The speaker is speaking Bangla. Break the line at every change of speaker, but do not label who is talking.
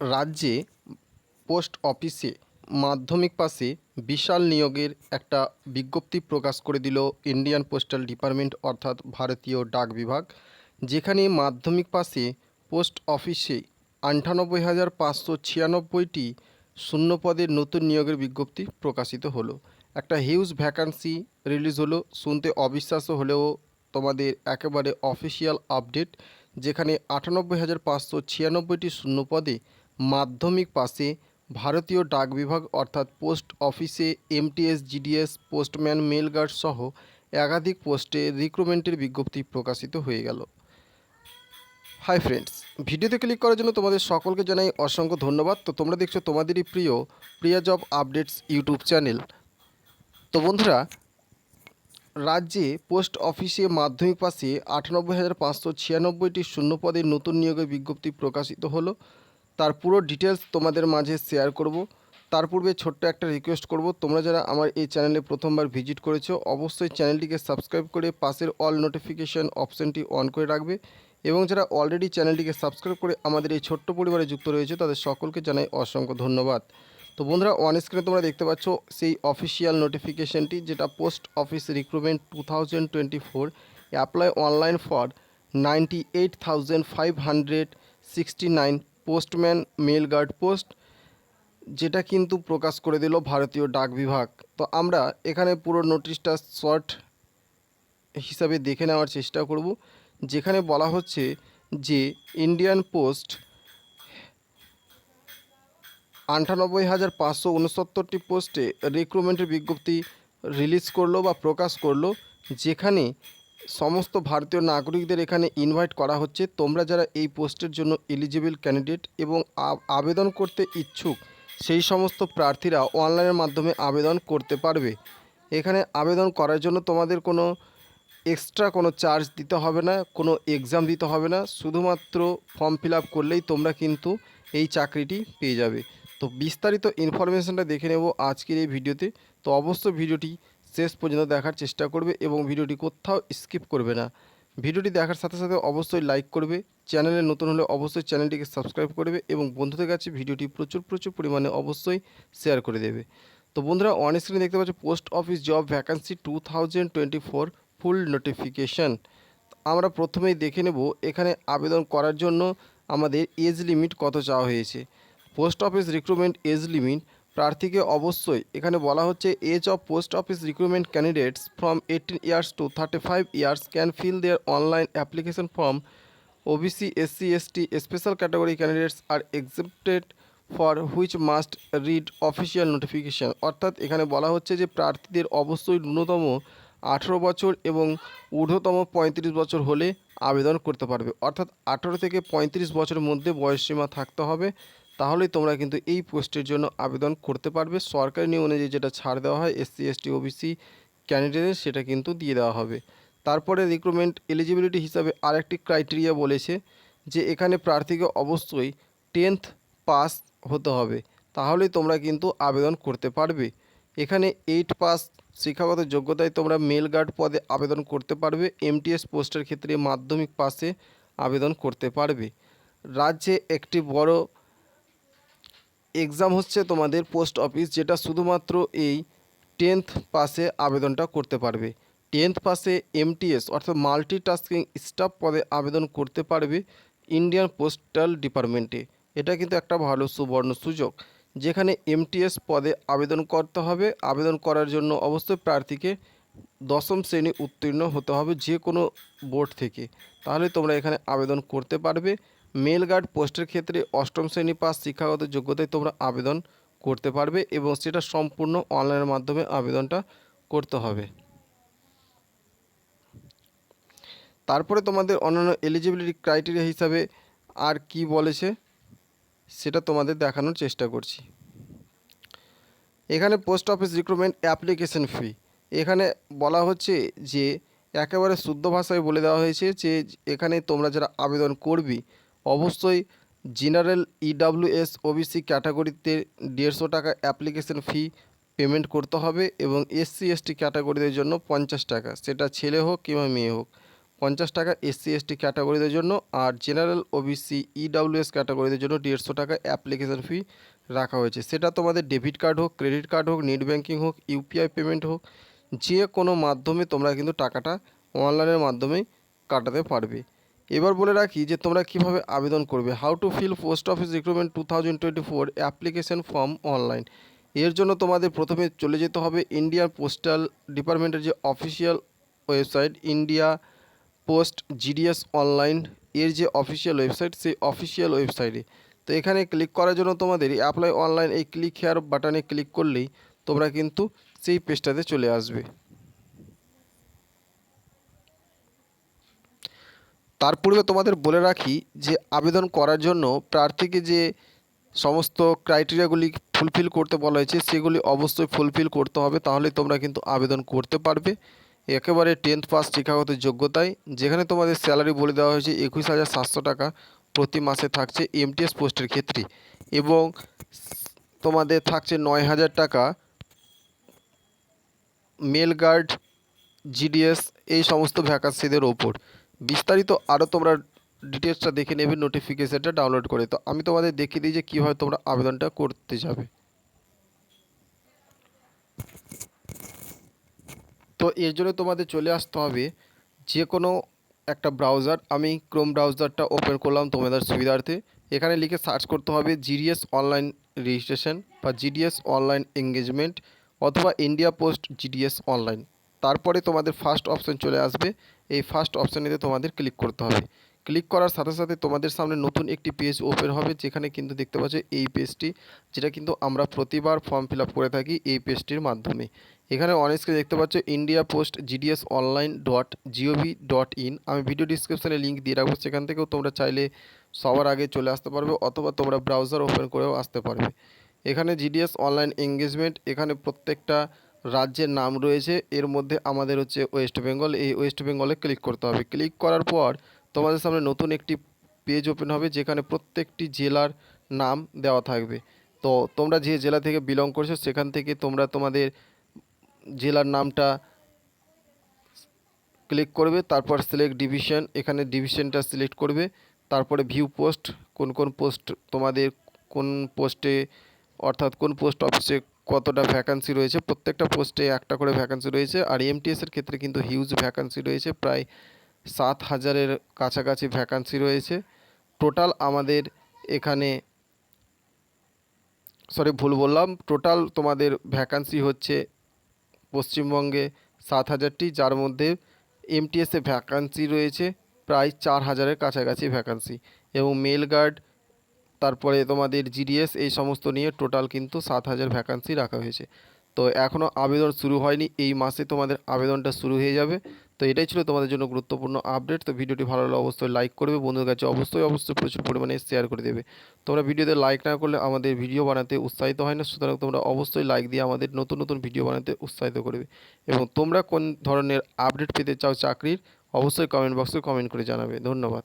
রাজ্যে পোস্ট অফিসে মাধ্যমিক পাশে বিশাল নিয়োগের একটা বিজ্ঞপ্তি প্রকাশ করে দিল ইন্ডিয়ান পোস্টাল ডিপার্টমেন্ট অর্থাৎ ভারতীয় ডাক বিভাগ, যেখানে মাধ্যমিক পাশে পোস্ট অফিসে আটানব্বই হাজার পাঁচশো ছিয়ানব্বইটি শূন্য পদের নতুন নিয়োগের বিজ্ঞপ্তি প্রকাশিত হলো। একটা হিউজ ভ্যাকান্সি রিলিজ হলো। শুনতে অবিশ্বাস্য হলেও তোমাদের একেবারে অফিসিয়াল আপডেট যেখানে আটানব্বই হাজার পাঁচশো ছিয়ানব্বইটি শূন্য পদে মাধ্যমিক পাশে ভারতীয় ডাক বিভাগ অর্থাৎ পোস্ট অফিসে MTS, GDS, postman mail guard সহ একাধিক পোস্টে রিক্রুটমেন্টের বিজ্ঞপ্তি প্রকাশিত হয়ে গেল। হাই ফ্রেন্ডস ভিডিওতে ক্লিক করার জন্য তোমাদের সকলকে জানাই অসংখ্য ধন্যবাদ। তো তোমরা দেখছ তোমাদেরই প্রিয় Priya job updates YouTube channel তো বন্ধুরা, রাজ্যে পোস্ট অফিসে মাধ্যমিক পাশে আটানব্বই হাজার পাঁচশো ছিয়ানব্বইটি শূন্য পদের নতুন নিয়োগের বিজ্ঞপ্তি প্রকাশিত হলো। তার পুরো ডিটেলস তোমাদের মাঝে শেয়ার করব। তার পূর্বে ছোট্ট একটা রিকোয়েস্ট করব। তোমরা যারা আমার এই চ্যানেলে প্রথমবার ভিজিট করেছ, অবশ্যই চ্যানেলটিকে সাবস্ক্রাইব করে পাশের অল নোটিফিকেশান অপশানটি অন করে রাখবে এবং যারা অলরেডি চ্যানেলটিকে সাবস্ক্রাইব করে আমাদের এই ছোট্ট পরিবারে যুক্ত রয়েছে, তাদের সকলকে জানাই অসংখ্য ধন্যবাদ। তো বন্ধুরা অন স্ক্রিনে তোমরা দেখতে পাচ্ছ সেই অফিসিয়াল নোটিফিকেশনটি যেটা post office recruitment two thousand twenty four apply online for ninety eight thousand five hundred sixty nine postman mail guard post, যেটা কিন্তু প্রকাশ করে দিল ভারতীয় ডাক বিভাগ। তো আমরা এখানে পুরো নোটিশটা শর্ট হিসাবে দেখে নেওয়ার চেষ্টা করব, যেখানে বলা হচ্ছে যে ইন্ডিয়ান পোস্ট আটানব্বই হাজার পাঁচশো উনসত্তরটি পোস্টে রিক্রুটমেন্টের বিজ্ঞপ্তি রিলিজ করল বা প্রকাশ করল, যেখানে সমস্ত ভারতীয় নাগরিকদের এখানে ইনভাইট করা হচ্ছে। তোমরা যারা এই পোস্টের জন্য এলিজিবল ক্যান্ডিডেট এবং আবেদন করতে ইচ্ছুক, সেই সমস্ত প্রার্থীরা অনলাইনের মাধ্যমে আবেদন করতে পারবে। এখানে আবেদন করার জন্য তোমাদের কোনো এক্সট্রা কোনো চার্জ দিতে হবে না, কোনো এক্সাম দিতে হবে না। শুধুমাত্র ফর্ম ফিল করলেই তোমরা কিন্তু এই চাকরিটি পেয়ে যাবে। তো বিস্তারিত ইনফরমেশনটা দেখে নেব আজকের এই ভিডিওতে তো। অবশ্য ভিডিওটি শেষ পর্যন্ত দেখার চেষ্টা করবে এবং ভিডিওটি কোথাও স্কিপ করবে না। ভিডিওটি দেখার সাথে সাথে অবশ্যই লাইক করবে, চ্যানেলে নতুন হলে অবশ্যই চ্যানেলটিকে সাবস্ক্রাইব করবে এবং বন্ধুদের কাছে ভিডিওটি প্রচুর প্রচুর পরিমাণে অবশ্যই শেয়ার করে দেবে। তো বন্ধুরা অন স্ক্রিনে দেখতে পাচ্ছ post office job vacancy two thousand twenty four full notification আমরা প্রথমেই দেখে নেব এখানে আবেদন করার জন্য আমাদের এজ লিমিট কত চাওয়া হয়েছে। Post office recruitment age limit প্রার্থীকে অবশ্যই এখানে বলা হচ্ছে, age of post office recruitment candidates from eighteen years to thirty five years can fill their online application form. OBC, SC, ST, special category candidates are accepted for which must read official notification. অর্থাৎ এখানে বলা হচ্ছে যে প্রার্থীদের অবশ্যই ন্যূনতম আঠেরো বছর এবং ঊর্ধ্বতম পঁয়ত্রিশ বছর হলে আবেদন করতে পারবে। অর্থাৎ আঠেরো থেকে পঁয়ত্রিশ বছরের মধ্যে বয়সসীমা থাকতে হবে। তাহলেই তোমরা কিন্তু এই পোস্টের জন্য আবেদন করতে পারবে। সরকারি নিয়ম অনুযায়ী যেটা ছাড় দেওয়া হয়, এসসি, এসটি, ওবিসি ক্যান্ডিডেটের সেটা কিন্তু দিয়ে দেওয়া হবে। তারপরে রিক্রুটমেন্ট এলিজিবিলিটি হিসাবে আরেকটি ক্রাইটেরিয়া বলেছে যে এখানে প্রার্থীকে অবশ্যই টেন্থ পাস হতে হবে। তাহলেই তোমরা কিন্তু আবেদন করতে পারবে। এখানে এইট পাস শিক্ষাগত যোগ্যতায় তোমরা মেল গার্ড পদে আবেদন করতে পারবে। এমটিএস পোস্টের ক্ষেত্রে মাধ্যমিক পাসে আবেদন করতে পারবে। রাজ্যে একটি বড় এক্সাম হচ্ছে তোমাদের পোস্ট অফিস যেটা শুধুমাত্র এই টেন্থ পাসে আবেদনটা করতে পারবে। টেন্থ পাসে এমটিএস অর্থাৎ মাল্টিটাস্কিং স্টাফ পদে আবেদন করতে পারবে ইন্ডিয়ান পোস্টাল ডিপার্টমেন্টে এটা কিন্তু একটা ভালো সুবর্ণ সুযোগ, যেখানে এমটিএস পদে আবেদন করতে হবে। আবেদন করার জন্য অবশ্যই প্রার্থীকে দশম শ্রেণি উত্তীর্ণ হতে হবে যে কোনো বোর্ড থেকে। তাহলে তোমরা এখানে আবেদন করতে পারবে। মেল গার্ড পোস্টের ক্ষেত্রে অষ্টম শ্রেণি পাস শিক্ষাগত যোগ্যতায় তোমরা আবেদন করতে পারবে এবং সেটা সম্পূর্ণ অনলাইনের মাধ্যমে আবেদনটা করতে হবে। তারপরে তোমাদের অন্যান্য এলিজিবিলিটি ক্রাইটেরিয়া হিসাবে আর কি বলেছে সেটা তোমাদের দেখানোর চেষ্টা করছি। এখানে post office recruitment application fee এখানে বলা হচ্ছে যে, একেবারে শুদ্ধ ভাষায় বলে দেওয়া হয়েছে যে, এখানে তোমরা যারা আবেদন করবি অবশ্যই জেনারেল ইডাব্লিউএস ওবিসি ক্যাটাগরিতে দেড়শো টাকা অ্যাপ্লিকেশন ফি পেমেন্ট করতে হবে এবং এসসি এসটি ক্যাটাগরিদের জন্য পঞ্চাশ টাকা। সেটা ছেলে হোক কিংবা মেয়ে হোক। পঞ্চাশ টাকা এসসি এসটি ক্যাটাগরিদের জন্য আর জেনারেল ওবিসি ইডাব্লিউএস ক্যাটাগরিদের জন্য দেড়শো টাকা অ্যাপ্লিকেশন ফি রাখা হয়েছে। সেটা তোমাদের ডেবিট কার্ড হোক, ক্রেডিট কার্ড হোক, নেট ব্যাঙ্কিং হোক ইউপিআই পেমেন্ট হোক, যে কোনো মাধ্যমে তোমরা কিন্তু টাকাটা অনলাইনের মাধ্যমেই কাটাতে পারবে। এবার বলে রাখি যে তোমরা কীভাবে আবেদন করবে? How to fill post office recruitment two thousand twenty four application form online এর জন্য তোমাদের প্রথমে চলে যেতে হবে ইন্ডিয়ান পোস্টাল ডিপার্টমেন্টের যে official website India post GDS online এর যে অফিসিয়াল ওয়েবসাইট সেই অফিসিয়াল ওয়েবসাইটে তো এখানে ক্লিক করার জন্য তোমাদের অ্যাপ্লাই অনলাইন এই ক্লিক হেয়ার বাটনে ক্লিক করলেই তোমরা কিন্তু সেই পেজটাতে চলে আসবে। তার পূর্বে তোমাদের বলে রাখি যে আবেদন করার জন্য প্রার্থীকে যে সমস্ত ক্রাইটেরিয়াগুলি ফুলফিল করতে বলা হয়েছে, সেগুলি অবশ্যই ফুলফিল করতে হবে তাহলে তোমরা কিন্তু আবেদন করতে পারবে। একেবারে টেন্থ পাস শিক্ষাগত যোগ্যতায়, যেখানে তোমাদের স্যালারি বলে দেওয়া হয়েছে একুশ হাজার সাতশো টাকা প্রতি মাসে থাকছে এমটিএস পোস্টের ক্ষেত্রে। এবং তোমাদের থাকছে নয় হাজার টাকা মেল গার্ড জিডিএস এই সমস্ত ভ্যাকান্সিদের ওপর। বিস্তারিত আরও তোমরা ডিটেলসটা দেখে নেবে নোটিফিকেশানটা ডাউনলোড করে। তো আমি তোমাদের দেখিয়ে দিই যে কীভাবে তোমরা আবেদনটা করতে যাবে। তো এর জন্য তোমাদের চলে আসতে হবে যে কোনো একটা ব্রাউজার আমি ক্রোম ব্রাউজারটা ওপেন করলাম তোমাদের সুবিধার্থে। এখানে লিখে সার্চ করতে হবে জিডিএস অনলাইন রেজিস্ট্রেশন বা জিডিএস অনলাইন এঙ্গেজমেন্ট অথবা ইন্ডিয়া পোস্ট জিডিএস অনলাইন তারপরে তোমাদের ফার্স্ট অপশন চলে আসবে। এই ফার্স্ট অপশানেতে তোমাদের ক্লিক করতে হবে। ক্লিক করার সাথে সাথে তোমাদের সামনে নতুন একটি পেজ ওপেন হবে, যেখানে কিন্তু দেখতে পাচ্ছ এই পেজটি যেটা কিন্তু আমরা প্রতিবার ফর্ম ফিল করে থাকি এই পেজটির মাধ্যমে। এখানে অনেস্কে দেখতে পাচ্ছ India post GDS online dot G O V dot in আমি ভিডিও ডিসক্রিপশানে লিঙ্ক দিয়ে রাখব, সেখান থেকেও তোমরা চাইলে সবার আগে চলে আসতে পারবে অথবা তোমরা ব্রাউজার ওপেন করেও আসতে পারবে। এখানে জিডিএস অনলাইন এঙ্গেজমেন্ট এখানে প্রত্যেকটা রাজ্যের নাম রয়েছে। এর মধ্যে আমাদের হচ্ছে ওয়েস্ট বেঙ্গল এই ওয়েস্ট বেঙ্গলে ক্লিক করতে হবে। ক্লিক করার পর তোমাদের সামনে নতুন একটি পেজ ওপেন হবে, যেখানে প্রত্যেকটি জেলার নাম দেওয়া থাকবে। তো তোমরা যে জেলা থেকে বিলং করছ, সেখান থেকে তোমরা তোমাদের জেলার নামটা ক্লিক করবে, তারপর সিলেক্ট ডিভিশন এখানে ডিভিশনটা সিলেক্ট করবে, তারপরে ভিউ পোস্ট কোন কোন পোস্ট তোমাদের কোন পোস্টে অর্থাৎ কোন পোস্ট অফিসে কতটা ভ্যাকান্সি রয়েছে, প্রত্যেকটা পোস্টে একটা করে ভ্যাকান্সি রয়েছে, আর এমটিএসের ক্ষেত্রে কিন্তু হিউজ ভ্যাকান্সি রয়েছে, প্রায় সাত হাজারের কাছাকাছি ভ্যাকান্সি রয়েছে। টোটাল আমাদের এখানে সরি ভুল বললাম টোটাল তোমাদের ভ্যাকান্সি হচ্ছে পশ্চিমবঙ্গে সাত হাজারটি, যার মধ্যে এমটিএসে ভ্যাকান্সি রয়েছে, প্রায় চার হাজারের কাছাকাছি ভ্যাকান্সি এবং মেল গার্ড তারপরে তোমাদের জিডিএস এই সমস্ত নিয়ে টোটাল কিন্তু সাত হাজার ভ্যাকান্সি রাখা হয়েছে। তো এখনও আবেদন শুরু হয়নি, এই মাসে তোমাদের আবেদনটা শুরু হয়ে যাবে। তো এটাই ছিল তোমাদের জন্য গুরুত্বপূর্ণ আপডেট তো ভিডিওটি ভালো লাগলে অবশ্যই লাইক করবে, বন্ধুদের কাছে অবশ্যই অবশ্যই প্রচুর পরিমাণে শেয়ার করে দেবে। তোমরা ভিডিওতে লাইক না করলে আমাদের ভিডিও বানাতে উৎসাহিত হয় না, সুতরাং তোমরা অবশ্যই লাইক দিয়ে আমাদের নতুন নতুন ভিডিও বানাতে উৎসাহিত করবে। এবং তোমরা কোন ধরনের আপডেট পেতে চাও চাকরির, অবশ্যই কমেন্ট বক্সে কমেন্ট করে জানাবে। ধন্যবাদ।